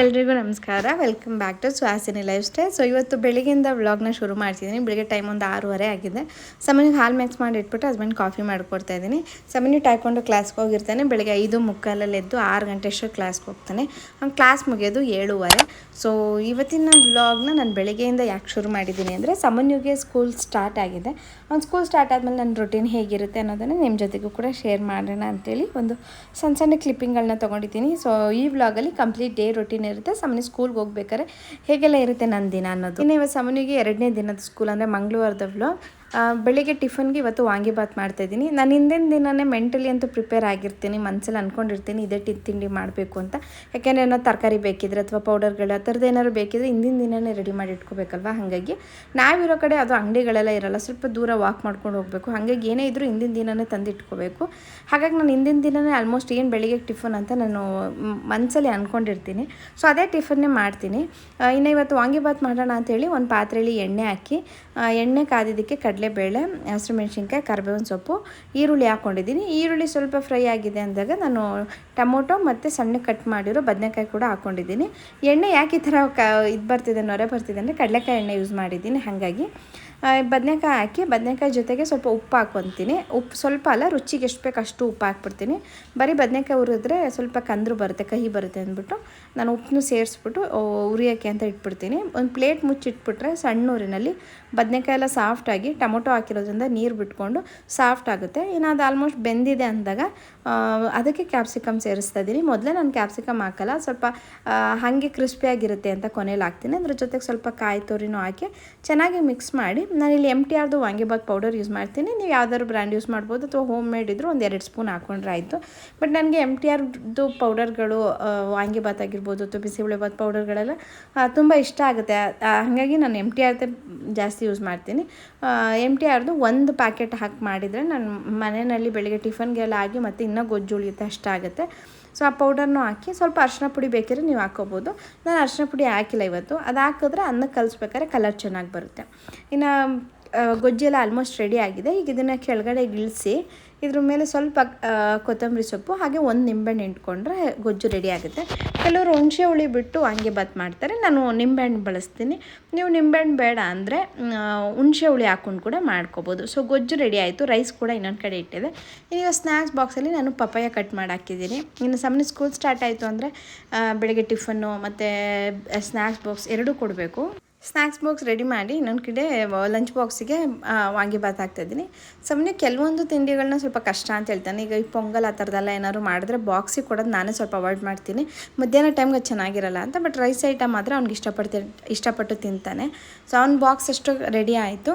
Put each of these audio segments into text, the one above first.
ಎಲ್ರಿಗೂ ನಮಸ್ಕಾರ. Welcome back to Suhasini lifestyle so ಇವತ್ತು ಬೆಳಿಗ್ಗೆಯಿಂದ ವ್ಲಾಗ್ನ ಶುರು ಮಾಡ್ತಿದ್ದೀನಿ. ಬೆಳಿಗ್ಗೆ ಟೈಮ್ ಒಂದು ಆರೂವರೆ ಆಗಿದೆ. ಸಮನಿಗೆ ಹಾಲು ಮಿಕ್ಸ್ ಮಾಡಿ ಇಟ್ಬಿಟ್ಟು ಹಸ್ಬೆಂಡ್ ಕಾಫಿ ಮಾಡಿಕೊಡ್ತಾ ಇದ್ದೀನಿ. ಸಮನಿ ಟಾಯ್ಕೊಂಡು ಕ್ಲಾಸ್ಗೆ ಹೋಗಿರ್ತಾನೆ. ಬೆಳಗ್ಗೆ ಐದು ಮುಕ್ಕಾಲಲ್ಲಿ ಎದ್ದು ಆರು ಗಂಟೆ ಅಷ್ಟು ಕ್ಲಾಸ್ಗೆ ಹೋಗ್ತಾನೆ. ಅವ್ನು ಕ್ಲಾಸ್ ಮುಗಿಯೋದು ಏಳುವರೆ. ಸೊ ಇವತ್ತಿನ ವ್ಲಾಗ್ನ ನಾನು ಬೆಳಗ್ಗೆಯಿಂದ ಯಾಕೆ ಶುರು ಮಾಡಿದ್ದೀನಿ ಅಂದರೆ ಸಮನ್ಯುಗೆ ಸ್ಕೂಲ್ ಸ್ಟಾರ್ಟ್ ಆಗಿದೆ. ಅವ್ನು ಸ್ಕೂಲ್ ಸ್ಟಾರ್ಟ್ ಆದಮೇಲೆ ನನ್ನ ರೊಟೀನ್ ಹೇಗಿರುತ್ತೆ ಅನ್ನೋದನ್ನು ನಿಮ್ಮ ಜೊತೆಗೂ ಕೂಡ ಶೇರ್ ಮಾಡೋಣ ಅಂತೇಳಿ ಒಂದು ಸಣ್ಣ ಸಣ್ಣ ಕ್ಲಿಪ್ಪಿಂಗ್ಗಳನ್ನ ತೊಗೊಂಡಿದ್ದೀನಿ. ಸೊ ಈ ವ್ಲಾಗಲ್ಲಿ ಕಂಪ್ಲೀಟ್ ಡೇ ರೊಟೀನ್ ಇರುತ್ತೆ. ಸಮನಿ ಸ್ಕೂಲ್ಗೆ ಹೋಗ್ಬೇಕಾದ್ರೆ ಹೇಗೆಲ್ಲ ಇರುತ್ತೆ ನನ್ನ ದಿನ ಅನ್ನೋದು. ಇನ್ನು ಇವತ್ತು ಸಮನಿಗೆ ಎರಡನೇ ದಿನದ ಸ್ಕೂಲ್ ಅಂದರೆ ಮಂಗಳವಾರದ ವ್ಲಾಗ್ ಆ, ಬೆಳಿಗ್ಗೆ ಟಿಫನ್ಗೆ ಇವತ್ತು ವಾಂಗಿಬಾತ್ ಮಾಡ್ತಾಯಿದ್ದೀನಿ ನಾನು ಹಿಂದಿನ ದಿನನೇ ಮೆಂಟಲಿ ಅಂತೂ ಪ್ರಿಪೇರ್ ಆಗಿರ್ತೀನಿ ಮನಸ್ಸಲ್ಲಿ ಅಂದ್ಕೊಂಡಿರ್ತೀನಿ ಇದೇ ಟಿ, ತಿಂಡಿ ಮಾಡಬೇಕು ಅಂತ. ಯಾಕೆಂದರೆ ಏನೋ ತರಕಾರಿ ಬೇಕಿದ್ರೆ ಅಥವಾ ಪೌಡರ್ಗಳು ಆ ಥರದ್ದು ಏನಾದ್ರು ಬೇಕಿದ್ರೆ ಹಿಂದಿನ ದಿನನೇ ರೆಡಿ ಮಾಡಿ ಇಟ್ಕೋಬೇಕಲ್ವ? ಹಾಗಾಗಿ ನಾವಿರೋ ಕಡೆ ಅದು ಅಂಗಡಿಗಳೆಲ್ಲ ಇರಲ್ಲ, ಸ್ವಲ್ಪ ದೂರ ವಾಕ್ ಮಾಡ್ಕೊಂಡು ಹೋಗಬೇಕು. ಹಾಗಾಗಿ ಏನೇ ಇದ್ದರೂ ಹಿಂದಿನ ದಿನನೇ ತಂದು ಇಟ್ಕೋಬೇಕು. ಹಾಗಾಗಿ ನಾನು ಹಿಂದಿನ ದಿನನೇ ಆಲ್ಮೋಸ್ಟ್ ಏನು ಬೆಳಿಗ್ಗೆ ಟಿಫನ್ ಅಂತ ನಾನು ಮನಸ್ಸಲ್ಲಿ ಅಂದ್ಕೊಂಡಿರ್ತೀನಿ ಸೊ ಅದೇ ಟಿಫನ್ನೇ ಮಾಡ್ತೀನಿ. ಇನ್ನು ಇವತ್ತು ವಾಂಗಿಬಾತ್ ಮಾಡೋಣ ಅಂತೇಳಿ ಒಂದು ಪಾತ್ರೆಯಲ್ಲಿ ಎಣ್ಣೆ ಹಾಕಿ ಎಣ್ಣೆ ಕಾದಿದ್ದಕ್ಕೆ ಕಡಲೆಬೇಳೆ ಹಸಿರು ಮೆಣಸಿನ್ಕಾಯಿ ಕರಿಬೇವಿನ ಸೊಪ್ಪು, ಈರುಳ್ಳಿ ಹಾಕ್ಕೊಂಡಿದ್ದೀನಿ ಈರುಳ್ಳಿ ಸ್ವಲ್ಪ ಫ್ರೈ ಆಗಿದೆ ಅಂದಾಗ ನಾನು ಟೊಮೊಟೊ ಮತ್ತು ಸಣ್ಣ ಕಟ್ ಮಾಡಿರೋ ಬದನೆಕಾಯಿ ಕೂಡ ಹಾಕ್ಕೊಂಡಿದ್ದೀನಿ ಎಣ್ಣೆ ಯಾಕೆ ಈ ಥರ ಕ ಇದು ಬರ್ತಿದೆ, ನೊರೆ ಬರ್ತಿದೆ ಅಂದರೆ ಕಡಲೆಕಾಯಿ ಎಣ್ಣೆ ಯೂಸ್ ಮಾಡಿದ್ದೀನಿ, ಹಾಗಾಗಿ. ಬದನೆಕಾಯಿ ಹಾಕಿ, ಬದನೆಕಾಯಿ ಜೊತೆಗೆ ಸ್ವಲ್ಪ ಉಪ್ಪು ಹಾಕ್ಕೊತೀನಿ. ಉಪ್ಪು ಸ್ವಲ್ಪ ಅಲ್ಲ, ರುಚಿಗೆ ಎಷ್ಟು ಬೇಕು ಅಷ್ಟು ಉಪ್ಪು ಹಾಕ್ಬಿಡ್ತೀನಿ. ಬರೀ ಬದನೆಕಾಯಿ ಹುರಿದ್ರೆ ಸ್ವಲ್ಪ ಕಂದ್ರು ಬರುತ್ತೆ, ಕಹಿ ಬರುತ್ತೆ ಅಂದ್ಬಿಟ್ಟು ನಾನು ಉಪ್ಪನ್ನು ಸೇರಿಸ್ಬಿಟ್ಟು ಉರಿಯೋಕ್ಕೆ ಅಂತ ಇಟ್ಬಿಡ್ತೀನಿ. ಒಂದು ಪ್ಲೇಟ್ ಮುಚ್ಚಿಟ್ಬಿಟ್ರೆ ಸಣ್ಣ ಊರಿನಲ್ಲಿ ಬದನೆಕಾಯಿ ಎಲ್ಲ ಸಾಫ್ಟಾಗಿ ಟೊಮೊಟೊ ಹಾಕಿರೋದ್ರಿಂದ ನೀರು ಬಿಟ್ಕೊಂಡು ಸಾಫ್ಟ್ ಆಗುತ್ತೆ. ಇನ್ನು ಅದು ಆಲ್ಮೋಸ್ಟ್ ಬೆಂದಿದೆ ಅಂದಾಗ ಅದಕ್ಕೆ ಕ್ಯಾಪ್ಸಿಕಮ್ ಸೇರಿಸ್ತಾ ಇದ್ದೀನಿ. ಮೊದಲೇ ನಾನು ಕ್ಯಾಪ್ಸಿಕಮ್ ಹಾಕಲ್ಲ, ಸ್ವಲ್ಪ ಹಾಗೆ ಕ್ರಿಸ್ಪಿಯಾಗಿರುತ್ತೆ ಅಂತ ಕೊನೆಯಲ್ಲಿ ಹಾಕ್ತೀನಿ. ಅದ್ರ ಜೊತೆಗೆ ಸ್ವಲ್ಪ ಕಾಯಿ ತುರಿನೂ ಹಾಕಿ ಚೆನ್ನಾಗಿ ಮಿಕ್ಸ್ ಮಾಡಿ ನಾನಿಲ್ಲಿ ಎಂ ಟಿ ಆರ್ದು ವಾಂಗಿಬಾತ್ ಪೌಡರ್ ಯೂಸ್ ಮಾಡ್ತೀನಿ. ನೀವು ಯಾವ್ದಾದ್ರು ಬ್ರ್ಯಾಂಡ್ ಯೂಸ್ ಮಾಡ್ಬೋದು ಅಥವಾ ಹೋಮ್ ಮೇಡ್ ಇದ್ದರೂ ಒಂದು ಎರಡು ಸ್ಪೂನ್ ಹಾಕೊಂಡ್ರೆ ಆಯಿತು. ಬಟ್ ನನಗೆ ಎಂ ಟಿ ಆರ್ದು ಪೌಡರ್ಗಳು ವಾಂಗಿಬಾತ್ ಆಗಿರ್ಬೋದು ಅಥವಾ ಬಿಸಿಬೇಳೆಬಾತ್ ಪೌಡರ್ಗಳೆಲ್ಲ ತುಂಬ ಇಷ್ಟ ಆಗುತ್ತೆ. ಹಾಗಾಗಿ ನಾನು ಎಂ ಟಿ ಆರ್ದೇ ಜಾಸ್ತಿ ಯೂಸ್ ಮಾಡ್ತೀನಿ. ಎಂ ಟಿ ಆರ್ದು ಒಂದು ಪ್ಯಾಕೆಟ್ ಹಾಕಿ ಮಾಡಿದರೆ ನಾನು ಮನೆಯಲ್ಲಿ ಬೆಳಿಗ್ಗೆ ಟಿಫನ್ಗೆಲ್ಲ ಆಗಿ ಮತ್ತು ಇನ್ನೂ ಗೊಜ್ಜು ಉಳಿಯುತ್ತೆ ಅಷ್ಟಾಗುತ್ತೆ ಸೊ ಆ ಪೌಡರ್ನೂ ಹಾಕಿ ಸ್ವಲ್ಪ ಅರಿಶಿನ ಪುಡಿ ಬೇಕಿದ್ರೆ ನೀವು ಹಾಕೋಬೋದು. ನಾನು ಅರ್ಶಿನ ಪುಡಿ ಹಾಕಿಲ್ಲ ಇವತ್ತು. ಅದು ಹಾಕಿದ್ರೆ ಅನ್ನಕ್ಕೆ ಕಲಿಸ್ಬೇಕಾದ್ರೆ ಕಲರ್ ಚೆನ್ನಾಗಿ ಬರುತ್ತೆ. ಇನ್ನು ಗೊಜ್ಜೆಲ್ಲ ಆಲ್ಮೋಸ್ಟ್ ರೆಡಿ ಆಗಿದೆ. ಈಗ ಇದನ್ನು ಕೆಳಗಡೆ ಇಳಿಸಿ, ಇದ್ರ ಮೇಲೆ ಸ್ವಲ್ಪ ಕೊತ್ತಂಬರಿ ಸೊಪ್ಪು, ಹಾಗೆ ಒಂದು ನಿಂಬೆಹಣ್ಣು ಇಟ್ಕೊಂಡ್ರೆ ಗೊಜ್ಜು ರೆಡಿ ಆಗುತ್ತೆ. ಕೆಲವರು ಹುಣಸೆ ಹುಳಿ ಬಿಟ್ಟು ಹಂಗೆ ಬಾತ್ ಮಾಡ್ತಾರೆ. ನಾನು ನಿಂಬೆಹಣ್ಣು ಬಳಸ್ತೀನಿ. ನೀವು ನಿಂಬೆಹಣ್ಣು ಬೇಡ ಅಂದರೆ ಹುಣಸೆ ಹುಳಿ ಹಾಕ್ಕೊಂಡು ಕೂಡ ಮಾಡ್ಕೋಬೋದು. ಸೊ ಗೊಜ್ಜು ರೆಡಿ ಆಯಿತು. ರೈಸ್ ಕೂಡ ಇನ್ನೊಂದು ಕಡೆ ಇಟ್ಟಿದೆ. ಈಗ ಸ್ನ್ಯಾಕ್ಸ್ ಬಾಕ್ಸಲ್ಲಿ ನಾನು ಪಪಾಯ ಕಟ್ ಮಾಡಿ ಹಾಕಿದ್ದೀನಿ. ಇನ್ನು ಸಮನೆ ಸ್ಕೂಲ್ ಸ್ಟಾರ್ಟ್ ಆಯಿತು ಅಂದರೆ ಬೆಳಗ್ಗೆ ಟಿಫನ್ನು ಮತ್ತು ಸ್ನ್ಯಾಕ್ಸ್ ಬಾಕ್ಸ್ ಎರಡೂ ಕೊಡಬೇಕು. ಸ್ನ್ಯಾಕ್ಸ್ ಬಾಕ್ಸ್ ರೆಡಿ ಮಾಡಿ ಇನ್ನೊಂದು ಕಡೆ ಲಂಚ್ ಬಾಕ್ಸಿಗೆ ವಾಂಗಿಬಾತ್ ಹಾಕ್ತಾಯಿದ್ದೀನಿ ಸುಮ್ಮನೆ ಕೆಲವೊಂದು ತಿಂಡಿಗಳನ್ನ ಸ್ವಲ್ಪ ಕಷ್ಟ ಅಂತ ಹೇಳ್ತಾನೆ. ಈಗ ಈ ಪೊಂಗಲ್ ಆ ಥರದ್ದೆಲ್ಲ ಏನಾದ್ರು ಮಾಡಿದ್ರೆ ಬಾಕ್ಸಿಗೆ ಕೊಡೋದು ನಾನೇ ಸ್ವಲ್ಪ ಅವಾಯ್ಡ್ ಮಾಡ್ತೀನಿ. ಮಧ್ಯಾಹ್ನ ಟೈಮ್ಗೆ ಚೆನ್ನಾಗಿರಲ್ಲ ಅಂತ ಬಟ್ ರೈಸ್ ಐಟಮ್ ಆದರೆ ಅವ್ನಿಗೆ ಇಷ್ಟಪಡ್ತಿ, ಇಷ್ಟಪಟ್ಟು ತಿಂತಾನೆ. ಸೊ ಅವ್ನ ಬಾಕ್ಸ್ ಅಷ್ಟು ರೆಡಿ ಆಯಿತು.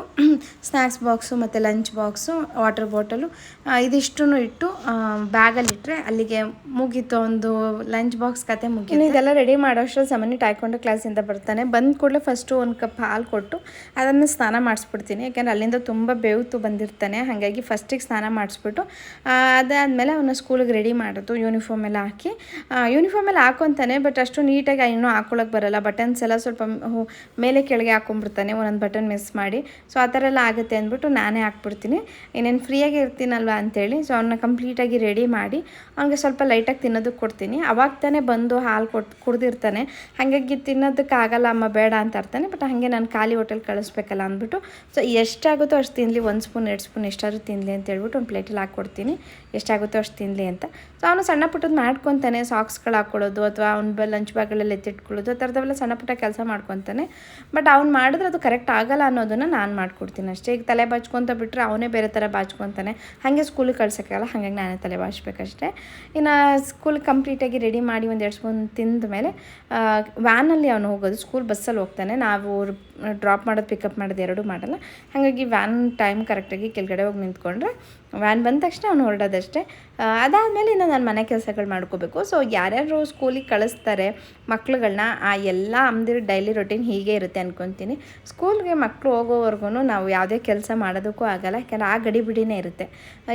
ಸ್ನ್ಯಾಕ್ಸ್ ಬಾಕ್ಸು ಮತ್ತು ಲಂಚ್ ಬಾಕ್ಸು ವಾಟರ್ ಬಾಟಲು ಇದಿಷ್ಟು ಇಟ್ಟು ಬ್ಯಾಗಲ್ಲಿ ಇಟ್ಟರೆ ಅಲ್ಲಿಗೆ ಮುಗೀತು, ಒಂದು ಲಂಚ್ ಬಾಕ್ಸ್ ಕತೆ ಮುಗೀತು. ಇದೆಲ್ಲ ರೆಡಿ ಮಾಡೋಷ್ಟು ಸಾಮಾನ್ಯ ಟಾಯ್ಕೊಂಡು ಕ್ಲಾಸಿಂದ ಬರ್ತಾನೆ. ಬಂದ ಕೂಡಲೇ ಫಸ್ಟು ಒಂದು ಕಪ್ ಹಾಲು ಕೊಟ್ಟು ಅದನ್ನು ಸ್ನಾನ ಮಾಡಿಸ್ಬಿಡ್ತೀನಿ. ಯಾಕೆಂದರೆ ಅಲ್ಲಿಂದ ತುಂಬ ಬೇವ್ತು ಬಂದಿರ್ತಾನೆ. ಹಾಗಾಗಿ ಫಸ್ಟಿಗೆ ಸ್ನಾನ ಮಾಡಿಸ್ಬಿಟ್ಟು ಅದಾದಮೇಲೆ ಅವನ ಸ್ಕೂಲಿಗೆ ರೆಡಿ ಮಾಡೋದು ಯೂನಿಫಾರ್ಮ್ ಎಲ್ಲ ಹಾಕಿ. ಯೂನಿಫಾರ್ಮ್ ಎಲ್ಲ ಹಾಕೊತಾನೆ ಬಟ್ ಅಷ್ಟು ನೀಟಾಗಿ ಇನ್ನೂ ಹಾಕೊಳಕ್ಕೆ ಬರಲ್ಲ. ಬಟನ್ಸ್ ಎಲ್ಲ ಸ್ವಲ್ಪ ಮೇಲೆ ಕೆಳಗೆ ಹಾಕೊಂಡ್ಬಿಡ್ತಾನೆ, ಒಂದೊಂದು ಬಟನ್ ಮಿಸ್ ಮಾಡಿ. ಸೊ ಆ ಥರ ಎಲ್ಲ ಆಗುತ್ತೆ ಅಂದ್ಬಿಟ್ಟು ನಾನೇ ಹಾಕ್ಬಿಡ್ತೀನಿ. ಇನ್ನೇನು ಫ್ರೀಯಾಗಿ ಇರ್ತೀನಲ್ವ ಅಂತೇಳಿ. ಸೊ ಅವನ್ನ ಕಂಪ್ಲೀಟಾಗಿ ರೆಡಿ ಮಾಡಿ ಅವನಿಗೆ ಸ್ವಲ್ಪ ಲೈಟಾಗಿ ತಿನ್ನೋದಕ್ಕೆ ಕೊಡ್ತೀನಿ. ಅವಾಗ ತಾನೇ ಬಂದು ಹಾಲು ಕೊಟ್ಟು ಕುಡ್ದಿರ್ತಾನೆ. ಹಾಗಾಗಿ ತಿನ್ನೋದಕ್ಕಾಗಲ್ಲ ಅಮ್ಮ, ಬೇಡ ಅಂತ ಇರ್ತಾನೆ ಬಟ್ ಹಾಗೆ ನಾನು ಖಾಲಿ ಹೋಟೆಲ್ ಕಳಿಸ್ಬೇಕಲ್ಲ ಅಂದ್ಬಿಟ್ಟು ಸೊ ಎಷ್ಟಾಗುತ್ತೋ ಅಷ್ಟು ತಿನ್ನಲಿ ಒಂದು ಸ್ಪೂನ್ ಎರಡು ಸ್ಪೂನ್ ಎಷ್ಟಾದರೂ ತಿನ್ನಲಿ ಅಂತ ಹೇಳ್ಬಿಟ್ಟು ಒಂದು ಪ್ಲೇಟಲ್ಲಿ ಹಾಕ್ಕೊಡ್ತೀನಿ. ಎಷ್ಟಾಗುತ್ತೋ ಅಷ್ಟು ತಿನ್ನಲಿ ಅಂತ. ಸೊ ಅವನು ಸಣ್ಣ ಪುಟ್ಟದ್ದು ಮಾಡ್ಕೊತಾನೆ. ಸಾಕ್ಸ್ಗಳು ಹಾಕ್ಕೊಳ್ಳೋದು ಅಥವಾ ಅವ್ನ ಲಂಚ್ ಬ್ಯಾಗ್ಗಳೆಲ್ಲ ಎತ್ತಿಟ್ಕೊಳ್ಳೋದು, ಆ ಥರದವೆಲ್ಲ ಸಣ್ಣ ಪುಟ್ಟ ಕೆಲಸ ಮಾಡ್ಕೊತಾನೆ. ಬಟ್ ಅವ್ನು ಮಾಡಿದ್ರೆ ಅದು ಕರೆಕ್ಟ್ ಆಗಲ್ಲ ಅನ್ನೋದನ್ನು ನಾನು ಮಾಡ್ಕೊಡ್ತೀನಿ ಅಷ್ಟೇ. ಈಗ ತಲೆ ಬಾಚ್ಕೊತ ಬಿಟ್ಟರೆ ಅವನೇ ಬೇರೆ ಥರ ಬಾಚ್ಕೊತಾನೆ. ಹಾಗೆ ಸ್ಕೂಲಿಗೆ ಕಳ್ಸೋಕ್ಕಾಗಲ್ಲ, ಹಾಗಾಗಿ ನಾನೇ ತಲೆ ಬಾಚಬೇಕಷ್ಟೇ. ಇನ್ನು ಸ್ಕೂಲ್ ಕಂಪ್ಲೀಟಾಗಿ ರೆಡಿ ಮಾಡಿ ಒಂದು ಎರಡು ಸ್ಪೂನ್ ತಿಂದ ಮೇಲೆ ವ್ಯಾನಲ್ಲಿ ಅವನು ಹೋಗೋದು. ಸ್ಕೂಲ್ ಬಸ್ಸಲ್ಲಿ ಹೋಗ್ತಾನೆ. ನಾವು ಡ್ರಾಪ್ ಮಾಡೋದು ಪಿಕಪ್ ಮಾಡೋದು ಎರಡೂ ಮಾಡಲ್ಲ. ಹಾಗಾಗಿ ವ್ಯಾನ್ ಟೈಮ್ ಕರೆಕ್ಟಾಗಿ ಕೆಳಗಡೆ ಹೋಗಿ ನಿಂತ್ಕೊಂಡ್ರೆ ವ್ಯಾನ್ ಬಂದ ತಕ್ಷಣ ಅವ್ನು ಹೊರಡೋದಷ್ಟೇ. ಅದಾದಮೇಲೆ ಇನ್ನು ನಾನು ಮನೆ ಕೆಲಸಗಳು ಮಾಡ್ಕೋಬೇಕು. ಸೊ ಯಾರ್ಯಾರು ಸ್ಕೂಲಿಗೆ ಕಳಿಸ್ತಾರೆ ಮಕ್ಳುಗಳನ್ನ ಆ ಎಲ್ಲ ಅಂದಿರೋ ಡೈಲಿ ರೊಟೀನ್ ಹೀಗೆ ಇರುತ್ತೆ ಅಂದ್ಕೊತೀನಿ ಸ್ಕೂಲ್ಗೆ ಮಕ್ಕಳು ಹೋಗೋವರೆಗೂ ನಾವು ಯಾವುದೇ ಕೆಲಸ ಮಾಡೋದಕ್ಕೂ ಆಗಲ್ಲ, ಯಾಕಂದ್ರೆ ಆ ಗಡಿಬಿಡಿನೇ ಇರುತ್ತೆ.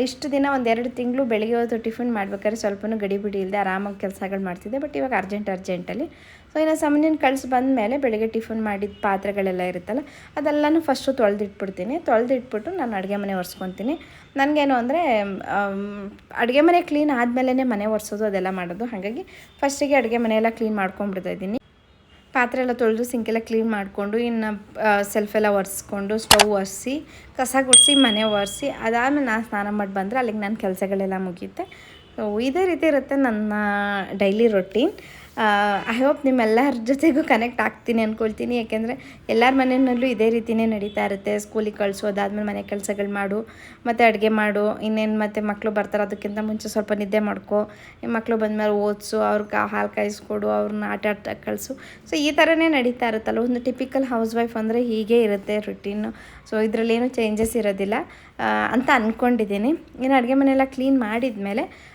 ಇಷ್ಟು ದಿನ ಒಂದೆರಡು ತಿಂಗಳು ಬೆಳಿಗ್ಗೆ ಹೊತ್ತು ಟಿಫಿನ್ ಮಾಡ್ಬೇಕಾದ್ರೆ ಸ್ವಲ್ಪನೂ ಗಡಿಬಿಡಿ ಇಲ್ಲದೆ ಆರಾಮಾಗಿ ಕೆಲಸಗಳು ಮಾಡ್ತಿದ್ದೆ ಬಟ್ ಇವಾಗ ಅರ್ಜೆಂಟ್ ಅರ್ಜೆಂಟಲ್ಲಿ ಸೊ ಇನ್ನು ಸಮನಿನ ಕಳ್ಸಿ ಬಂದಮೇಲೆ ಬೆಳಗ್ಗೆ ಟಿಫಿನ್ ಮಾಡಿದ ಪಾತ್ರೆಗಳೆಲ್ಲ ಇರುತ್ತಲ್ಲ, ಅದೆಲ್ಲನೂ ಫಸ್ಟು ತೊಳೆದಿಟ್ಬಿಡ್ತೀನಿ. ತೊಳೆದಿಟ್ಬಿಟ್ಟು ನಾನು ಅಡುಗೆ ಮನೆ ಒರೆಸ್ಕೊತೀನಿ. ನನಗೇನು ಅಂದರೆ ಮನೆ ಕ್ಲೀನ್ ಆದಮೇಲೆ ಮನೆ ಒರೆಸೋದು, ಅದೆಲ್ಲ ಮಾಡೋದು. ಹಾಗಾಗಿ ಫಸ್ಟಿಗೆ ಅಡುಗೆ ಮನೆಯೆಲ್ಲ ಕ್ಲೀನ್ ಮಾಡ್ಕೊಂಡ್ಬಿಡ್ತಾ ಇದ್ದೀನಿ ಪಾತ್ರೆ ಎಲ್ಲ ತೊಳೆದು ಸಿಂಕೆಲ್ಲ ಕ್ಲೀನ್ ಮಾಡಿಕೊಂಡು, ಇನ್ನು ಸೆಲ್ಫ್ ಎಲ್ಲ ಒರೆಸ್ಕೊಂಡು ಸ್ಟವ್ ಒರೆಸಿ, ಕಸ ಗುಡಿಸಿ, ಮನೆ ಒರೆಸಿ, ಅದಾದಮೇಲೆ ನಾನು ಸ್ನಾನ ಮಾಡಿ ಬಂದರೆ ಅಲ್ಲಿಗೆ ನನ್ನ ಕೆಲಸಗಳೆಲ್ಲ ಮುಗಿಯುತ್ತೆ ಸೊ ಇದೇ ರೀತಿ ಇರುತ್ತೆ ನನ್ನ ಡೈಲಿ ರೊಟೀನ್ ಐ ಹೋಪ್ ನಿಮ್ಮೆಲ್ಲರ ಜೊತೆಗೂ ಕನೆಕ್ಟ್ ಆಗ್ತೀನಿ ಅಂದ್ಕೊಳ್ತೀನಿ ಯಾಕೆಂದರೆ ಎಲ್ಲರ ಮನೆಯಲ್ಲೂ ಇದೇ ರೀತಿಯೇ ನಡೀತಾ ಇರುತ್ತೆ. ಸ್ಕೂಲಿಗೆ ಕಳಿಸೋದು ಅದಾದಮೇಲೆ ಮನೆ ಕೆಲಸಗಳು ಮಾಡು, ಮತ್ತು ಅಡುಗೆ ಮಾಡು, ಇನ್ನೇನು ಮತ್ತು ಮಕ್ಕಳು ಬರ್ತಾರೆ ಅದಕ್ಕಿಂತ ಮುಂಚೆ ಸ್ವಲ್ಪ ನಿದ್ದೆ ಮಾಡ್ಕೊ. ಮಕ್ಕಳು ಬಂದಮೇಲೆ ಓದಿಸು, ಅವ್ರಿಗೆ ಹಾಲು ಕಾಯಿಸ್ಕೊಡು ಅವ್ರನ್ನ ಆಟ ಆಡ್ತಾ ಕಳಿಸು. ಸೊ ಈ ಥರನೇ ನಡೀತಾ ಇರುತ್ತಲ್ಲ ಒಂದು ಟಿಪಿಕಲ್ ಹೌಸ್ ವೈಫ್ ಅಂದರೆ ಹೀಗೆ ಇರುತ್ತೆ ರುಟೀನು ಸೊ ಇದರಲ್ಲೇನು ಚೇಂಜಸ್ ಇರೋದಿಲ್ಲ. ಅಂತ ಅಂದ್ಕೊಂಡಿದ್ದೀನಿ ಇನ್ನು ಅಡುಗೆ ಮನೆಯೆಲ್ಲ ಕ್ಲೀನ್ ಕ- ಕ-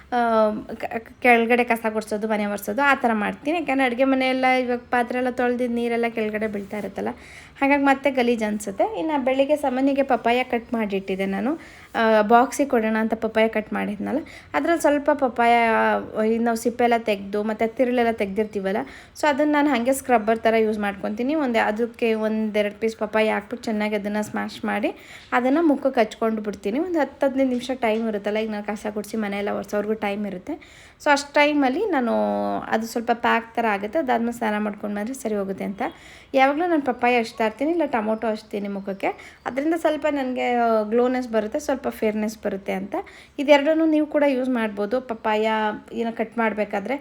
ಕೆಳಗಡೆ ಕಸ ಗುಡಿಸೋದು, ಮನೆ ಒರೆಸೋದು, ಆ ಥರ ಮಾಡ್ತೀನಿ. ಯಾಕಂದರೆ ಅಡುಗೆ ಮನೆಯೆಲ್ಲ ಇವಾಗ ಪಾತ್ರೆ ಎಲ್ಲ ತೊಳೆದಿದ್ದು ನೀರೆಲ್ಲ ಕೆಳಗಡೆ ಬೀಳ್ತಾ ಇರುತ್ತಲ್ಲ ಹಾಗಾಗಿ ಮತ್ತೆ ಗಲೀಜು ಅನಿಸುತ್ತೆ. ಇನ್ನು ಬೆಳಿಗ್ಗೆ ಸಾಮಾನ್ಯಗೆ ಪಪ್ಪಾಯ ಕಟ್ ಮಾಡಿಟ್ಟಿದ್ದೆ ನಾನು. ಬಾಕ್ಸಿಗೆ ಕೊಡೋಣ ಅಂತ ಪಪ್ಪಾಯ ಕಟ್ ಮಾಡಿದ್ನಲ್ಲ. ಅದ್ರಲ್ಲಿ ಸ್ವಲ್ಪ ಪಪ್ಪಾಯ ನಾವು ನಾವು ಸಿಪ್ಪೆಲ್ಲ ತೆಗೆದು, ಮತ್ತು ತಿರುಳೆಲ್ಲ ತೆಗ್ದಿರ್ತೀವಲ್ಲ. ಸೊ ಅದನ್ನು ನಾನು ಹಾಗೆ ಸ್ಕ್ರಬ್ಬರ್ ಥರ ಯೂಸ್ ಮಾಡ್ಕೊತೀನಿ. ಒಂದು, ಅದಕ್ಕೆ ಒಂದೆರಡು ಪೀಸ್ ಪಪ್ಪಾಯ ಹಾಕ್ಬಿಟ್ಟು ಚೆನ್ನಾಗಿ ಅದನ್ನು ಸ್ಮ್ಯಾಶ್ ಮಾಡಿ, ಅದನ್ನು ಮುಖಕ್ಕೆ ಹಚ್ಕೊಂಡು ಬಿಡ್ತೀನಿ. ಒಂದು ಹತ್ತು ಹದಿನೈದು ನಿಮಿಷ ಟೈಮ್ ಇರುತ್ತಲ್ಲ, ಈಗ ನಾನು ಕಸ ಗುಡಿಸಿ ಮನೆಯೆಲ್ಲ ಒರೆಸೋರ್ಗೂ ಟೈಮ್ ಇರುತ್ತೆ. ಸೊ ಅಷ್ಟು ಟೈಮಲ್ಲಿ ನಾನು ಅದು ಸ್ವಲ್ಪ ಪ್ಯಾಕ್ ಥರ ಆಗುತ್ತೆ. ಅದಾದ್ಮೇಲೆ ಸ್ನಾನ ಮಾಡ್ಕೊಂಡು ಬಂದರೆ ಸರಿ ಹೋಗುತ್ತೆ ಅಂತ. ಯಾವಾಗಲೂ ನನ್ನ ಪಪ್ಪಾಯ ಹಚ್ತಾ ಇರ್ತೀನಿ ಇಲ್ಲ ಟೊಮೊಟೊ ಹಚ್ತೀನಿ ಮುಖಕ್ಕೆ. ಅದರಿಂದ ಸ್ವಲ್ಪ ನನಗೆ ಗ್ಲೋನೆಸ್ ಬರುತ್ತೆ ಸ್ವಲ್ಪ ಫೇರ್ನೆಸ್ ಬರುತ್ತೆ ಅಂತ. ಇದೆರಡನ್ನೂ ನೀವು ಕೂಡ ಯೂಸ್ ಮಾಡ್ಬೋದು. ಪಪ್ಪಾಯ ಏನೋ ಕಟ್ ಮಾಡಬೇಕಾದ್ರೆ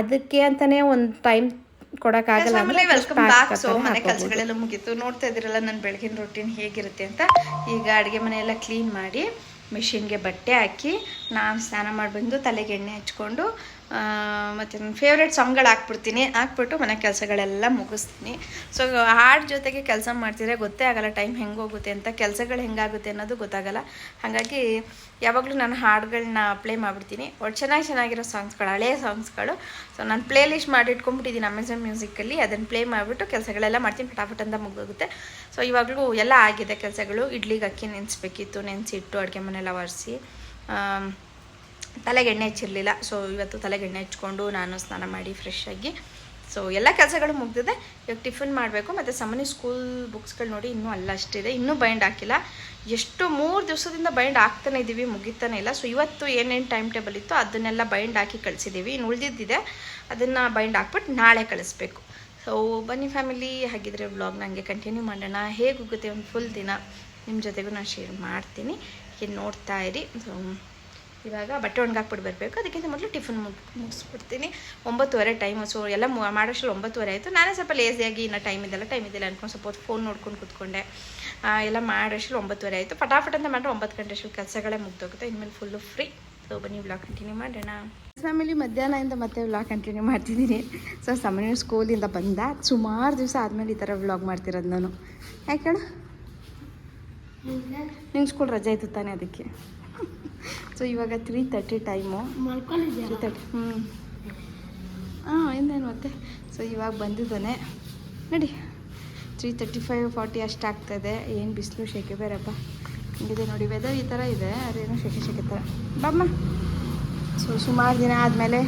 ಅದಕ್ಕೆ ಅಂತಲೇ ಒಂದು ಟೈಮ್ ಕೊಡಕ್ಕಾಗಲ್ಲ ಅಂದ್ರೆ just ವೆಲ್ಕಮ್ ಬ್ಯಾಕ್ ಸೊ ಮನೆ ಕೆಲಸಗಳೆಲ್ಲ ಮುಗೀತು. ನೋಡ್ತಾ ಇದ್ದೀರಲ್ಲ ನನ್ನ ಬೆಳಗಿನ ರೊಟೀನ್ ಹೇಗಿರುತ್ತೆ ಅಂತ. ಈಗ ಅಡುಗೆ ಮನೆಯೆಲ್ಲ ಕ್ಲೀನ್ ಮಾಡಿ ಮಿಷಿನ್ಗೆ ಬಟ್ಟೆ ಹಾಕಿ ನಾನು ಸ್ನಾನ ಮಾಡಿ ಬಂದು ತಲೆಗೆ ಎಣ್ಣೆ ಹಚ್ಕೊಂಡು ಮತ್ತು ನನ್ನ ಫೇವ್ರೇಟ್ ಸಾಂಗ್ಗಳು ಹಾಕ್ಬಿಡ್ತೀನಿ. ಹಾಕ್ಬಿಟ್ಟು ಮನೆ ಕೆಲಸಗಳೆಲ್ಲ ಮುಗಿಸ್ತೀನಿ. ಸೊ ಹಾಡು ಜೊತೆಗೆ ಕೆಲಸ ಮಾಡ್ತಿದ್ರೆ ಗೊತ್ತೇ ಆಗಲ್ಲ ಟೈಮ್ ಹೆಂಗೆ ಹೋಗುತ್ತೆ ಅಂತ, ಕೆಲಸಗಳು ಹೆಂಗಾಗುತ್ತೆ ಅನ್ನೋದು ಗೊತ್ತಾಗಲ್ಲ. ಹಾಗಾಗಿ ಯಾವಾಗಲೂ ನಾನು ಹಾಡುಗಳನ್ನ ಪ್ಲೇ ಮಾಡಿಬಿಡ್ತೀನಿ. ಒಟ್ಟು ಚೆನ್ನಾಗಿ ಚೆನ್ನಾಗಿರೋ ಸಾಂಗ್ಸ್ಗಳು ಹಳೆಯ ಸಾಂಗ್ಸ್ಗಳು ಸೊ ನಾನು ಪ್ಲೇ ಲಿಸ್ಟ್ ಮಾಡಿ ಇಟ್ಕೊಂಡ್ಬಿಟ್ಟಿದ್ದೀನಿ ಅಮೆಝಾನ್ ಮ್ಯೂಸಿಕಲ್ಲಿ ಅದನ್ನು ಪ್ಲೇ ಮಾಡಿಬಿಟ್ಟು ಕೆಲಸಗಳೆಲ್ಲ ಮಾಡ್ತೀನಿ. ಫಟಾಫಟ್ ಅಂತ ಮುಗೋಗುತ್ತೆ ಸೊ ಇವಾಗಲೂ ಎಲ್ಲ ಆಗಿದೆ ಕೆಲಸಗಳು. ಇಡ್ಲಿಗೆ ಅಕ್ಕಿ ನೆನೆಸ್ಬೇಕಿತ್ತು. ನೆನೆಸಿಟ್ಟು ಅಡುಗೆ ಮನೆಲ್ಲ ಒರೆಸಿ. ತಲೆಗೆ ಎಣ್ಣೆ ಹಚ್ಚಿರಲಿಲ್ಲ. ಸೊ ಇವತ್ತು ತಲೆಗೆ ಎಣ್ಣೆ ಹಚ್ಕೊಂಡು ನಾನು ಸ್ನಾನ ಮಾಡಿ ಫ್ರೆಶ್ ಆಗಿ. ಸೊ ಎಲ್ಲ ಕೆಲಸಗಳು ಮುಗ್ದಿದೆ. ಇವಾಗ ಟಿಫಿನ್ ಮಾಡಬೇಕು. ಮತ್ತು ಸಮನಿ ಸ್ಕೂಲ್ ಬುಕ್ಸ್ಗಳು ನೋಡಿ ಇನ್ನೂ ಅಲ್ಲ ಅಷ್ಟಿದೆ. ಇನ್ನೂ ಬೈಂಡ್ ಹಾಕಿಲ್ಲ. ಎಷ್ಟು ಮೂರು ದಿವಸದಿಂದ ಬೈಂಡ್ ಹಾಕ್ತಾನೆ ಇದ್ದೀವಿ ಮುಗಿತಾನೆ ಇಲ್ಲ. ಸೊ ಇವತ್ತು ಏನೇನು ಟೈಮ್ ಟೇಬಲ್ ಇತ್ತು ಅದನ್ನೆಲ್ಲ ಬೈಂಡ್ ಹಾಕಿ ಕಳಿಸಿದ್ದೀವಿ ಇನ್ನು ಉಳಿದಿದ್ದಿದೆ. ಅದನ್ನು ಬೈಂಡ್ ಹಾಕ್ಬಿಟ್ಟು ನಾಳೆ ಕಳಿಸ್ಬೇಕು. ಸೊ ಬನ್ನಿ ಫ್ಯಾಮಿಲಿ ಹಾಗಿದ್ರೆ ವ್ಲಾಗ್ ನನಗೆ ಕಂಟಿನ್ಯೂ ಮಾಡೋಣ. ಹೇಗೆ ಹೋಗುತ್ತೆ ಒಂದು ಫುಲ್ ದಿನ? ನಿಮ್ಮ ಜೊತೆಗೂ ನಾನು ಶೇರ್ ಮಾಡ್ತೀನಿ. ಹೀಗೆ ನೋಡ್ತಾ ಇರಿ. ಸೊ ಇವಾಗ ಬಟ್ಟೆ ಒಣಗಾಕ್ಬಿಟ್ಟು ಬರಬೇಕು. ಅದಕ್ಕಿಂತ ಮೊದಲು ಟಿಫನ್ ಮುಗ್, ಮುಗಿಸ್ಬಿಡ್ತೀನಿ. ಒಂಬತ್ತುವರೆ ಟೈಮು ಸೊ ಎಲ್ಲ ಮಾಡೋಷ್ಟು ಒಂಬತ್ತುವರೆ ಆಯಿತು. ನಾನೇ ಸ್ವಲ್ಪ ಲೇಸಿಯಾಗಿ ಇನ್ನೂ ಟೈಮ್ ಇದೆಲ್ಲ ಟೈಮ್ ಇದೆಲ್ಲ ಅಂದ್ಕೊಂಡು ಸಪೋಸ್ ಫೋನ್ ನೋಡ್ಕೊಂಡು ಕೂತ್ಕೊಂಡೆ. ಎಲ್ಲ ಮಾಡೋಷ್ಟು ಒಂಬತ್ತುವರೆ ಆಯಿತು. ಪಟಾಫಟ್ ಅಂತ ಮಾಡಿದ್ರೆ ಒಂಬತ್ತು ಗಂಟೆ ಅಷ್ಟು ಕೆಲಸಗಳೇ ಮುಗ್ದೋಗುತ್ತೆ. ಇನ್ಮೇಲೆ ಫುಲ್ಲು ಫ್ರೀ ಸೊ ಬನ್ನಿ ಬ್ಲಾಗ್ ಕಂಟಿನ್ಯೂ ಮಾಡೋಣ. ಫ್ಯಾಮಿಲಿ, ಮಧ್ಯಾಹ್ನದಿಂದ ಮತ್ತೆ ವ್ಲಾಗ್ ಕಂಟಿನ್ಯೂ ಮಾಡ್ತಿದ್ದೀನಿ. ಸೊ ಸಾಮಾನ್ಯ ಸ್ಕೂಲಿಂದ ಬಂದ. ಸುಮಾರು ದಿವಸ ಆದಮೇಲೆ ಈ ಥರ ವ್ಲಾಗ್ ಮಾಡ್ತಿರೋದು ನಾನು. ಯಾಕೆ ಹೇಳು? ಸ್ಕೂಲ್ ರಜೆ ಇತ್ತು ತಾನೇ ಅದಕ್ಕೆ? ಸೊ ಇವಾಗ three thirty time three thirty ಹ್ಞೂ ಹಾಂ ಇನ್ನೇನು ಮತ್ತೆ? ಸೊ ಇವಾಗ ಬಂದಿದ್ದಾನೆ. ನಡಿ. ತ್ರೀ ತರ್ಟಿ ಫೈವ್ ಫಾರ್ಟಿ ಅಷ್ಟು ಆಗ್ತದೆ ಏನು ಬಿಸಿಲು ಶೆಕೆ ಬೇರಪ್ಪ. ಹಿಂಗಿದೆ ನೋಡಿ ವೆದರ್ ಈ ಥರ ಇದೆ ಅದೇನೋ ಶೆಕೆ ಶೆಕೆ ಥರ ಬಮ್ಮ. ಸೊ ಸುಮಾರು ದಿನ ಆದಮೇಲೆ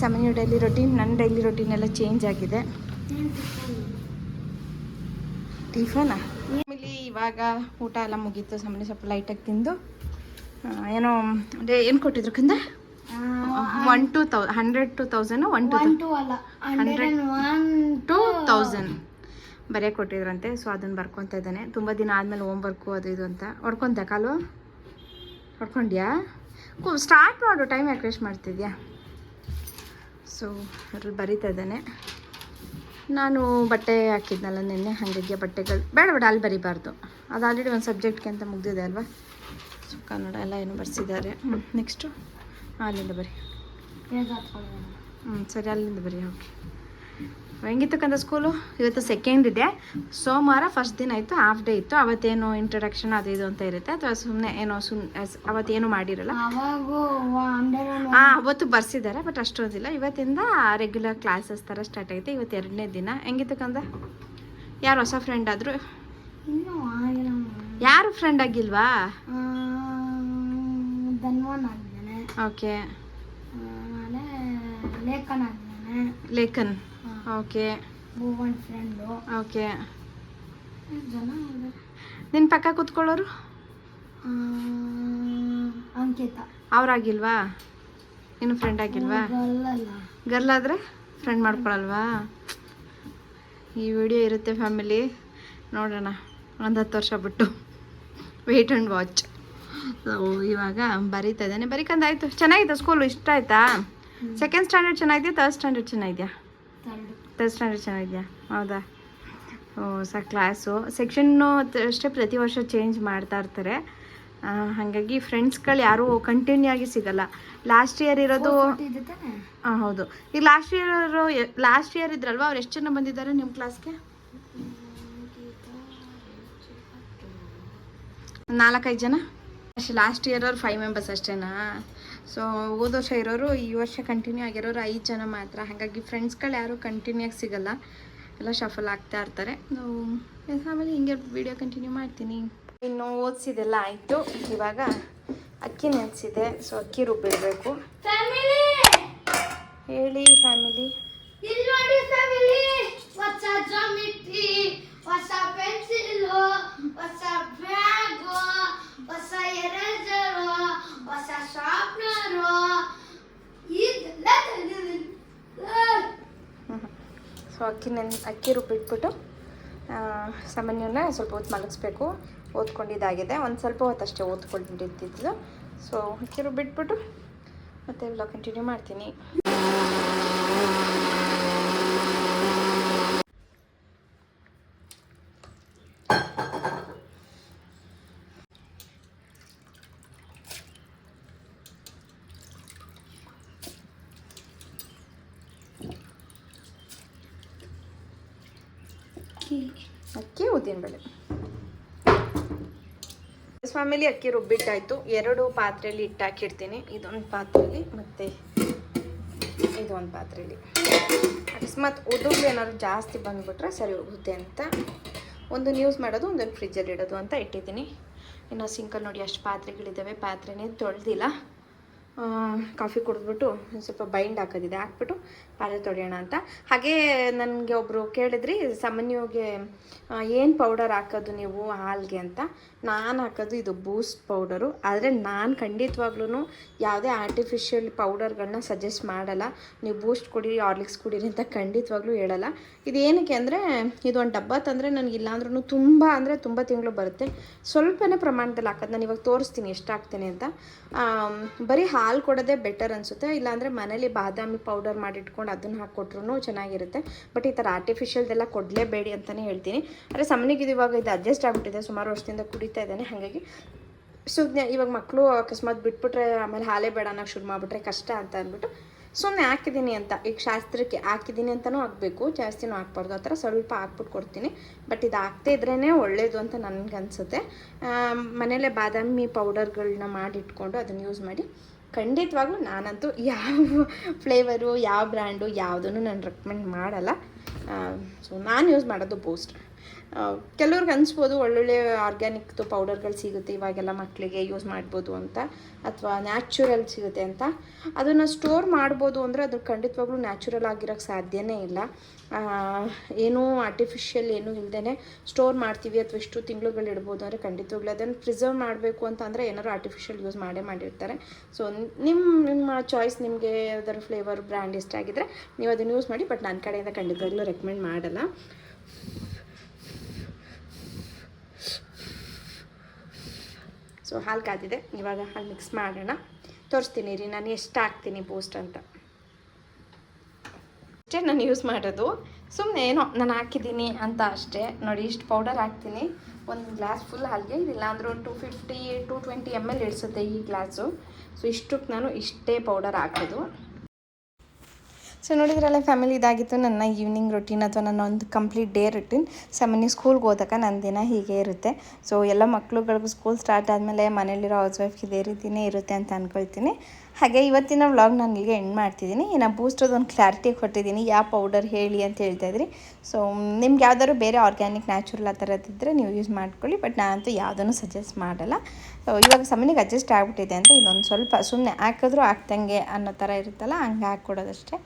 ಸಾಮಾನ್ಯ ಡೈಲಿ ರೊಟೀನ್ ನನ್ನ ಡೈಲಿ ರೊಟೀನ್ ಎಲ್ಲ ಚೇಂಜ್ ಆಗಿದೆ. ಟಿಫನಾ ಆಮೇಲೆ ಇವಾಗ ಊಟ ಎಲ್ಲ ಮುಗೀತು ಸಾಮಾನ್ಯ ಸ್ವಲ್ಪ ಲೈಟಾಗಿ ತಿಂದು. ಏನೋ ಏನು ಕೊಟ್ಟಿದ್ರು ಕಿಂದ? One to thou hundred to thousand one to hundred to thousand ಬರೆಯ ಕೊಟ್ಟಿದ್ರಂತೆ ಸೊ ಅದನ್ನು ಬರ್ಕೊತಾ ಇದ್ದಾನೆ. ತುಂಬ ದಿನ ಆದಮೇಲೆ ವರ್ಕು ಅದು ಇದು ಅಂತ. ಹೊಡ್ಕೊಂತ ಕಾಲು? ಹೊಡ್ಕೊಂಡ್ಯಾ? ಸ್ಟಾರ್ಟ್ ಮಾಡು ಟೈಮ್ ಯಾಕೆ ವೇಸ್ಟ್ ಮಾಡ್ತಿದ್ಯಾ? ಸೊ ಅದ್ರಲ್ಲಿ ಬರೀತಾ ಇದ್ದಾನೆ. ನಾನು ಬಟ್ಟೆ ಹಾಕಿದ್ನಲ್ಲ ನಿನ್ನೆ ಹಾಗಾಗಿ ಬಟ್ಟೆಗಳು? ಬೇಡ ಬೇಡ ಅಲ್ಲಿ ಬರಿಬಾರ್ದು. ಅದು ಆಲ್ರೆಡಿ ಒಂದು ಸಬ್ಜೆಕ್ಟ್ಗೆ ಅಂತ ಮುಗ್ದಿದೆ ಅಲ್ವಾ? ಕನ್ನಡ ಎಲ್ಲ ಏನು ಬರ್ಸಿದ್ದಾರೆ. ಹ್ಞೂ ನೆಕ್ಸ್ಟು ಅಲ್ಲಿಂದ ಬರಿ. ಹ್ಞೂ ಸರಿ ಅಲ್ಲಿಂದ ಬರಿ ಓಕೆ ಹೆಂಗಿತ್ತು ಕಂದ ಸ್ಕೂಲು ಇವತ್ತು ಸೆಕೆಂಡ್ ಇದೆ. ಸೋಮವಾರ ಫಸ್ಟ್ ದಿನ ಇತ್ತು ಹಾಫ್ ಡೇ ಇತ್ತು. ಅವತ್ತೇನು ಇಂಟ್ರಡಕ್ಷನ್ ಅದು ಇದು ಅಂತ ಇರುತ್ತೆ. ಅಥವಾ ಸುಮ್ಮನೆ ಏನೋ ಸುಮ್ ಅವತ್ತೇನು ಮಾಡಿರಲ್ಲ? ಹಾಂ ಅವತ್ತು ಬರ್ಸಿದ್ದಾರೆ ಬಟ್ ಅಷ್ಟೊಂದಿಲ್ಲ. ಇವತ್ತಿಂದ ರೆಗ್ಯುಲರ್ ಕ್ಲಾಸಸ್ ಥರ ಸ್ಟಾರ್ಟ್ ಆಗಿದೆ. ಇವತ್ತು ಎರಡನೇ ದಿನ. ಹೆಂಗಿತ್ತು ಕಂದ? ಯಾರು ಹೊಸ ಫ್ರೆಂಡ್ ಆದರೂ? ಯಾರು ಫ್ರೆಂಡ್ ಆಗಿಲ್ವಾ? ಧನ್ವನ್ ಆಗಿದ್ದಾನೆ ಓಕೆ. ಆಮೇಲೆ ಲೇಖನ್. ಆಗಿದ್ದಾನೆ Lekhan okay. Bhuvan friend. Okay. ಜನ ಇದ್ದಾರೆ ನಿನ್ನ ಪಕ್ಕ ಕೂತ್ಕೊಳ್ಳೋರು? ಆ, ಅಂಕಿತ. ಅವ್ರಾಗಿಲ್ವಾ? ಇನ್ನು ಫ್ರೆಂಡ್ ಆಗಿಲ್ವಾ? ಅಲ್ಲಲ್ಲ ಗರ್ಲ್ ಆದರೆ ಫ್ರೆಂಡ್ ಮಾಡ್ಕೊಳಲ್ವಾ? ಈ ವಿಡಿಯೋ ಇರುತ್ತೆ ಫ್ಯಾಮಿಲಿ ನೋಡೋಣ. ಒಂದು ಹತ್ತು ವರ್ಷ ಬಿಟ್ಟು. ವೆಯ್ಟ್ ಆ್ಯಂಡ್ ವಾಚ್ ಸೊ ಇವಾಗ ಬರೀತಾ ಇದ್ದಾನೆ. ಬರೀಕಂದಾಯ್ತು. ಚೆನ್ನಾಗಿತ್ತು ಸ್ಕೂಲು ಇಷ್ಟ ಆಯ್ತಾ? ಸೆಕೆಂಡ್ ಸ್ಟ್ಯಾಂಡರ್ಡ್ ಚೆನ್ನಾಗಿದೆಯಾ ತರ್ಡ್ ಸ್ಟ್ಯಾಂಡರ್ಡ್ ಚೆನ್ನಾಗಿದೆಯಾ? ಥರ್ಡ್ ತರ್ಡ್ ಸ್ಟ್ಯಾಂಡರ್ಡ್ ಚೆನ್ನಾಗಿದೆಯಾ? ಹೌದಾ? ಓ ಸ ಕ್ಲಾಸು ಸೆಕ್ಷನ್ನು ಅಷ್ಟೇ ಪ್ರತಿ ವರ್ಷ ಚೇಂಜ್ ಮಾಡ್ತಾ ಇರ್ತಾರೆ. ಹಾಗಾಗಿ ಫ್ರೆಂಡ್ಸ್ಗಳು ಯಾರೂ ಕಂಟಿನ್ಯೂ ಆಗಿ ಸಿಗಲ್ಲ. ಲಾಸ್ಟ್ ಇಯರ್ ಇರೋದು ಹಾಂ ಹೌದು. ಈಗ ಲಾಸ್ಟ್ ಇಯರ್ ಲಾಸ್ಟ್ ಇಯರ್ ಇದ್ರಲ್ವಾ ಅವ್ರು ಎಷ್ಟು ಜನ ಬಂದಿದ್ದಾರೆ ನಿಮ್ಮ ಕ್ಲಾಸ್ಗೆ ನಾಲ್ಕೈದು ಜನ? ಅಷ್ಟೇ ಲಾಸ್ಟ್ ಇಯರ್ ಅವ್ರು ಫೈವ್ ಮೆಂಬರ್ಸ್ ಅಷ್ಟೇನಾ? ಸೊ ಹೋದ ವರ್ಷ ಇರೋರು ಈ ವರ್ಷ ಕಂಟಿನ್ಯೂ ಆಗಿರೋರು ಐದು ಜನ ಮಾತ್ರ. ಹಾಗಾಗಿ ಫ್ರೆಂಡ್ಸ್ಗಳು ಯಾರು ಕಂಟಿನ್ಯೂ ಆಗಿ ಸಿಗಲ್ಲ. ಎಲ್ಲ ಶಫಲ್ ಆಗ್ತಾ ಇರ್ತಾರೆ. ಆಮೇಲೆ ಹಿಂಗೆ ವೀಡಿಯೋ ಕಂಟಿನ್ಯೂ ಮಾಡ್ತೀನಿ. ಇನ್ನು ಓದಿಸಿದೆಲ್ಲ ಆಯಿತು. ಇವಾಗ ಅಕ್ಕಿ ನೆನೆಸಿದೆ. ಸೊ ಅಕ್ಕಿ ರುಬ್ಬಿಡಬೇಕು ಹೇಳಿ ಫ್ಯಾಮಿಲಿ ಹೊಸ ಪೆನ್ಸಿಲು ಹೊಸ ಬ್ಯಾಗು ಹೊಸ ಎರೇಸರು ಹೊಸ ಶಾರ್ಪ್ನರು ಇದೆಲ್ಲ ತಂದಿದ್ದೀನಿ ಸೊ ಅಕ್ಕಿ ನೆನ್, ಅಕ್ಕಿ ರುಬ್ಬಿಟ್ಬಿಟ್ಟು ಸಾಮಾನ್ಯನ ಸ್ವಲ್ಪ ಹೊತ್ತು ಮಲಗಿಸ್ಬೇಕು. ಓದ್ಕೊಂಡಿದ್ದಾಗಿದೆ. ಒಂದು ಸ್ವಲ್ಪ ಹೊತ್ತು ಅಷ್ಟೇ ಓದ್ಕೊಂಡಿದ್ದಿದ್ದು. ಸೊ ಅಕ್ಕಿ ರುಬ್ಬಿಟ್ಬಿಟ್ಟು ಮತ್ತೆ ಎಲ್ಲ ಕಂಟಿನ್ಯೂ ಮಾಡ್ತೀನಿ. ಅಕ್ಕಿ. ಉದ್ದಿನಬೇಳೆ. ಫ್ಯಾಮಿಲಿ ಅಕ್ಕಿ ರುಬ್ಬಿಟ್ಟಾಯಿತು. ಎರಡು ಪಾತ್ರೆಯಲ್ಲಿ ಇಟ್ಟಾಕಿರ್ತೀನಿ. ಇದೊಂದು ಪಾತ್ರೆಯಲ್ಲಿ ಮತ್ತು ಇದೊಂದು ಪಾತ್ರೆಯಲ್ಲಿ ಅಕಸ್ಮಾತ್ ಉದುರು ಏನಾದ್ರು ಜಾಸ್ತಿ ಬಂದುಬಿಟ್ರೆ ಸರಿ ಹೋಗುತ್ತೆ ಅಂತ ಒಂದು ಯೂಸ್ ಮಾಡೋದು ಒಂದೊಂದು ಫ್ರಿಜ್ಜಲ್ಲಿ ಇಡೋದು ಅಂತ ಇಟ್ಟಿದ್ದೀನಿ. ಇನ್ನು ಸಿಂಕಲ್ಲಿ ನೋಡಿ, ಅಷ್ಟು ಪಾತ್ರೆಗಳಿದ್ದಾವೆ. ಪಾತ್ರೆನೇ ತೊಳೆದಿಲ್ಲ. ಕಾಫಿ ಕುಡಿದ್ಬಿಟ್ಟು ಒಂದು ಸ್ವಲ್ಪ ಬೈಂಡ್ ಹಾಕೋದಿದೆ, ಹಾಕ್ಬಿಟ್ಟು ಪಾತ್ರೆ ತೊಳೆಯೋಣ ಅಂತ. ಹಾಗೆ ನನಗೆ ಒಬ್ಬರು ಕೇಳಿದ್ರಿ, ಸಾಮಾನ್ಯವಾಗಿ ಏನು ಪೌಡರ್ ಹಾಕೋದು ನೀವು ಹಾಲ್ಗೆ ಅಂತ? ನಾನು ಹಾಕೋದು ಇದು ಬೂಸ್ಟ್ ಪೌಡರು ಆದರೆ ನಾನು ಖಂಡಿತವಾಗ್ಲೂ ಯಾವುದೇ ಆರ್ಟಿಫಿಷಿಯಲ್ ಪೌಡರ್ಗಳನ್ನ ಸಜೆಸ್ಟ್ ಮಾಡಲ್ಲ. ನೀವು ಬೂಸ್ಟ್ ಕುಡೀರಿ ಆರ್ಲಿಕ್ಸ್ ಕುಡೀರಿ ಅಂತ ಖಂಡಿತವಾಗ್ಲೂ ಹೇಳಲ್ಲ. ಇದು ಏನಕ್ಕೆ ಅಂದರೆ ಇದು ಒಂದು ಡಬ್ಬ ತಂದರೆ ನನಗೆ ಇಲ್ಲಾಂದ್ರೂ ತುಂಬ ಅಂದರೆ ತುಂಬ ತಿಂಗಳು ಬರುತ್ತೆ. ಸ್ವಲ್ಪನೇ ಪ್ರಮಾಣದಲ್ಲಿ ಹಾಕೋದು ನಾನು ಇವಾಗ ತೋರಿಸ್ತೀನಿ ಎಷ್ಟು ಹಾಕ್ತೇನೆ ಅಂತ ಬರೀ ಹಾಲು ಕೊಡೋದೇ ಬೆಟರ್ ಅನಿಸುತ್ತೆ. ಇಲ್ಲಾಂದರೆ ಮನೇಲಿ ಬಾದಾಮಿ ಪೌಡರ್ ಮಾಡಿಟ್ಕೊಂಡು ಅದನ್ನು ಹಾಕ್ಕೊಟ್ರು ಚೆನ್ನಾಗಿರುತ್ತೆ. ಬಟ್ ಈ ಥರ ಆರ್ಟಿಫಿಷಿಯಲ್ದೆಲ್ಲ ಕೊಡಲೇಬೇಡಿ ಅಂತಲೇ ಹೇಳ್ತೀನಿ. ಆದರೆ ಸಮನಿಗೆ ಇದು ಇವಾಗ ಇದು ಅಡ್ಜಸ್ಟ್ ಆಗಿಬಿಟ್ಟಿದೆ. ಸುಮಾರು ವರ್ಷದಿಂದ ಕುಡಿತಾ ಇದ್ದಾನೆ. ಹಾಗಾಗಿ ಸುಮ್ಮನೆ ಇವಾಗ ಮಕ್ಕಳು ಅಕಸ್ಮಾತ್ ಬಿಟ್ಬಿಟ್ರೆ ಆಮೇಲೆ ಹಾಲೇ ಬೇಡ ಅನ್ನೋಕ್ಕೆ ಶುರು ಮಾಡಿಬಿಟ್ರೆ ಕಷ್ಟ ಅಂತ ಅಂದ್ಬಿಟ್ಟು ಸುಮ್ಮನೆ ಹಾಕಿದ್ದೀನಿ ಅಂತ, ಈಗ ಶಾಸ್ತ್ರಕ್ಕೆ ಹಾಕಿದ್ದೀನಿ ಅಂತಲೂ ಹಾಕಬೇಕು, ಜಾಸ್ತಿನೂ ಹಾಕ್ಬಾರ್ದು, ಆ ಥರ ಸ್ವಲ್ಪ ಹಾಕ್ಬಿಟ್ಟು ಕೊಡ್ತೀನಿ. ಬಟ್ ಇದು ಹಾಕ್ತಾ ಇದ್ರೇ ಒಳ್ಳೆಯದು ಅಂತ ನನಗನ್ಸುತ್ತೆ ಮನೇಲೆ ಬಾದಾಮಿ ಪೌಡರ್ಗಳನ್ನ ಮಾಡಿಟ್ಕೊಂಡು ಅದನ್ನು ಯೂಸ್ ಮಾಡಿ, ಖಂಡಿತವಾಗ್ಲೂ ನಾನಂತೂ ಯಾವ ಫ್ಲೇವರು ಯಾವ ಬ್ರ್ಯಾಂಡು ಯಾವುದನ್ನು ನಾನು ರೆಕಮೆಂಡ್ ಮಾಡಲ್ಲ. ಸೊ ನಾನು ಯೂಸ್ ಮಾಡೋದು ಬೂಸ್ಟ್ ಕೆಲವ್ರಿಗೆ ಅನಿಸ್ಬೋದು ಒಳ್ಳೊಳ್ಳೆ ಆರ್ಗ್ಯಾನಿಕ್ದು ಪೌಡರ್ಗಳು ಸಿಗುತ್ತೆ, ಇವಾಗೆಲ್ಲ ಮಕ್ಕಳಿಗೆ ಯೂಸ್ ಮಾಡ್ಬೋದು ಅಂತ, ಅಥವಾ ನ್ಯಾಚುರಲ್ ಸಿಗುತ್ತೆ ಅಂತ. ಅದನ್ನು ಸ್ಟೋರ್ ಮಾಡ್ಬೋದು ಅಂದರೆ ಅದು ಖಂಡಿತವಾಗ್ಲೂ ನ್ಯಾಚುರಲ್ ಆಗಿರೋಕ್ಕೆ ಸಾಧ್ಯನೇ ಇಲ್ಲ. ಏನೂ ಆರ್ಟಿಫಿಷಿಯಲ್ ಏನೂ ಇಲ್ಲದೇ ಸ್ಟೋರ್ ಮಾಡ್ತೀವಿ ಅಥವಾ ಇಷ್ಟು ತಿಂಗಳುಗಳು ಇಡ್ಬೋದು ಅಂದರೆ ಖಂಡಿತವಾಗ್ಲೂ ಅದನ್ನು ಪ್ರಿಸರ್ವ್ ಮಾಡಬೇಕು ಅಂತ ಅಂದರೆ ಏನಾದ್ರು ಆರ್ಟಿಫಿಷಿಯಲ್ ಯೂಸ್ ಮಾಡೇ ಮಾಡಿರ್ತಾರೆ. ಸೊ ನಿಮ್ಮ ನಿಮ್ಮ ಚಾಯ್ಸ್ ನಿಮಗೆ ಅದರ ಫ್ಲೇವರ್ ಬ್ರ್ಯಾಂಡ್ ಇಷ್ಟ ಆಗಿದ್ರೆ ನೀವು ಅದನ್ನು ಯೂಸ್ ಮಾಡಿ ಬಟ್ ನನ್ನ ಕಡೆಯಿಂದ ಖಂಡಿತವಾಗ್ಲೂ ರೆಕಮೆಂಡ್ ಮಾಡಲ್ಲ. ಸೊ ಹಾಲು ಕಾದಿದೆ. ಇವಾಗ ಹಾಲು ಮಿಕ್ಸ್ ಮಾಡೋಣ. ತೋರಿಸ್ತೀನಿ ರೀ, ನಾನು ಎಷ್ಟು ಹಾಕ್ತೀನಿ ಬೂಸ್ಟ್ ಅಂತ. ಅಷ್ಟೇ ನಾನು ಯೂಸ್ ಮಾಡೋದು. ಸುಮ್ಮನೆ ಏನೋ, ನಾನು ಹಾಕಿದ್ದೀನಿ ಅಂತ ಅಷ್ಟೇ. ನೋಡಿ, ಇಷ್ಟು ಪೌಡರ್ ಹಾಕ್ತೀನಿ. ಒಂದು ಗ್ಲಾಸ್ ಫುಲ್ ಹಾಲಿಗೆ. ಇದಿಲ್ಲ ಅಂದ್ರೆ two fifty two twenty M L ಇಳಿಸುತ್ತೆ ಈ ಗ್ಲಾಸು ಸೊ ಇಷ್ಟಕ್ಕೆ ನಾನು ಇಷ್ಟೇ ಪೌಡರ್ ಹಾಕೋದು. ಸೊ ನೋಡಿದ್ರಲ್ಲ ಫ್ಯಾಮಿಲಿ ಇದಾಗಿತ್ತು. ನನ್ನ ಈವ್ನಿಂಗ್ ರೊಟೀನ್ ಅಥವಾ ನನ್ನ ಒಂದು ಕಂಪ್ಲೀಟ್ ಡೇ ರೊಟೀನ್ ಸಾಮಾನ್ಯ ಸ್ಕೂಲ್ಗೆ ಹೋದಾಗ ನನ್ನ ದಿನ ಹೀಗೆ ಇರುತ್ತೆ. ಸೊ ಎಲ್ಲ ಮಕ್ಳುಗಳಿಗೂ ಸ್ಕೂಲ್ ಸ್ಟಾರ್ಟ್ ಆದಮೇಲೆ ಮನೇಲಿರೋ ಹೌಸ್ ವೈಫ್ಗೆ ಇದೇ ರೀತಿಯೇ ಇರುತ್ತೆ ಅಂತ ಅಂದ್ಕೊಳ್ತೀನಿ ಹಾಗೆ ಇವತ್ತಿನ ವ್ಲಾಗ್ ನಾನು ಇಲ್ಲಿಗೆ ಎಂಡ್ ಮಾಡ್ತಿದ್ದೀನಿ. ಇನ್ನು ಬೂಸ್ಟರ್ದು ಒಂದು ಕ್ಲಾರಿಟಿ ಕೊಟ್ಟಿದ್ದೀನಿ. ಯಾವ ಪೌಡರ್ ಹೇಳಿ ಅಂತ ಹೇಳ್ತಾ ಇದ್ರಿ. ಸೊ ನಿಮ್ಗೆ ಯಾವ್ದಾದ್ರು ಬೇರೆ ಆರ್ಗ್ಯಾನಿಕ್ ನ್ಯಾಚುರಲ್ ಆ ಥರದ್ದಿದ್ದರೆ ನೀವು ಯೂಸ್ ಮಾಡ್ಕೊಳ್ಳಿ. ಬಟ್ ನಾನಂತೂ ಯಾವುದನ್ನು ಸಜೆಸ್ಟ್ ಮಾಡಲ್ಲ. ಸೊ ಇವಾಗ ಸಮನಿಗೆ ಅಡ್ಜಸ್ಟ್ ಆಗಿಬಿಟ್ಟಿದೆ ಅಂತ ಇದೊಂದು ಸ್ವಲ್ಪ ಸುಮ್ಮನೆ ಹಾಕಿದ್ರೂ ಹಾಕ್ದಂಗೆ ಅನ್ನೋ ಥರ ಇರುತ್ತಲ್ಲ, ಹಂಗೆ ಹಾಕ್ಕೊಡೋದಷ್ಟೇ.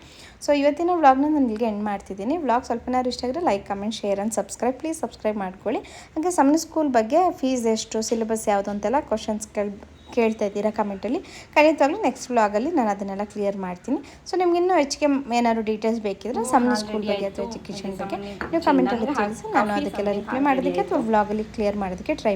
ಸೊ ಇವತ್ತಿನ ವ್ಲಾಗ್ನ ನಾನು ಇಲ್ಲಿಗೆ ಎಂಡ್ ಮಾಡ್ತಿದ್ದೀನಿ. ವ್ಲಾಗ್ ಸ್ವಲ್ಪನಾದ್ರು ಇಷ್ಟ ಆಗಿದ್ರೆ like comment share and subscribe please subscribe ಮಾಡ್ಕೊಳ್ಳಿ. ಹಾಗೆ ಸಮನ ಸ್ಕೂಲ್ ಬಗ್ಗೆ ಫೀಸ್ ಎಷ್ಟು ಸಿಲೆಬಸ್ ಯಾವುದು ಅಂತೆಲ್ಲ ಕೇಳಿ ಕೇಳ್ತಾ ಇದ್ದೀರಾ ಕಮೆಂಟಲ್ಲಿ ಖಂಡಿತವಾಗ್ಲೂ ನೆಕ್ಸ್ಟ್ ವ್ಲಾಗಲ್ಲಿ ನಾನು ಅದನ್ನೆಲ್ಲ ಕ್ಲಿಯರ್ ಮಾಡ್ತೀನಿ. ಸೊ ನಿಮ್ಗೆ ಇನ್ನೂ ಹೆಚ್ಚಿಗೆ ಏನಾದ್ರು ಡೀಟೇಲ್ಸ್ ಬೇಕಿದ್ರೆ ಸಮ್ಮನ್ ಸ್ಕೂಲ್ ಬಗ್ಗೆ ಅಥವಾ ಎಜುಕೇಷನ್ ಬಗ್ಗೆ ನೀವು ಕಮೆಂಟಲ್ಲಿ ತಿಳಿಸಿ. ನಾನು ಅದಕ್ಕೆಲ್ಲ ರಿಪ್ಲೈ ಮಾಡೋದಕ್ಕೆ ಅಥವಾ ವ್ಲಾಗಲ್ಲಿ ಕ್ಲಿಯರ್ ಮಾಡೋದಕ್ಕೆ ಟ್ರೈ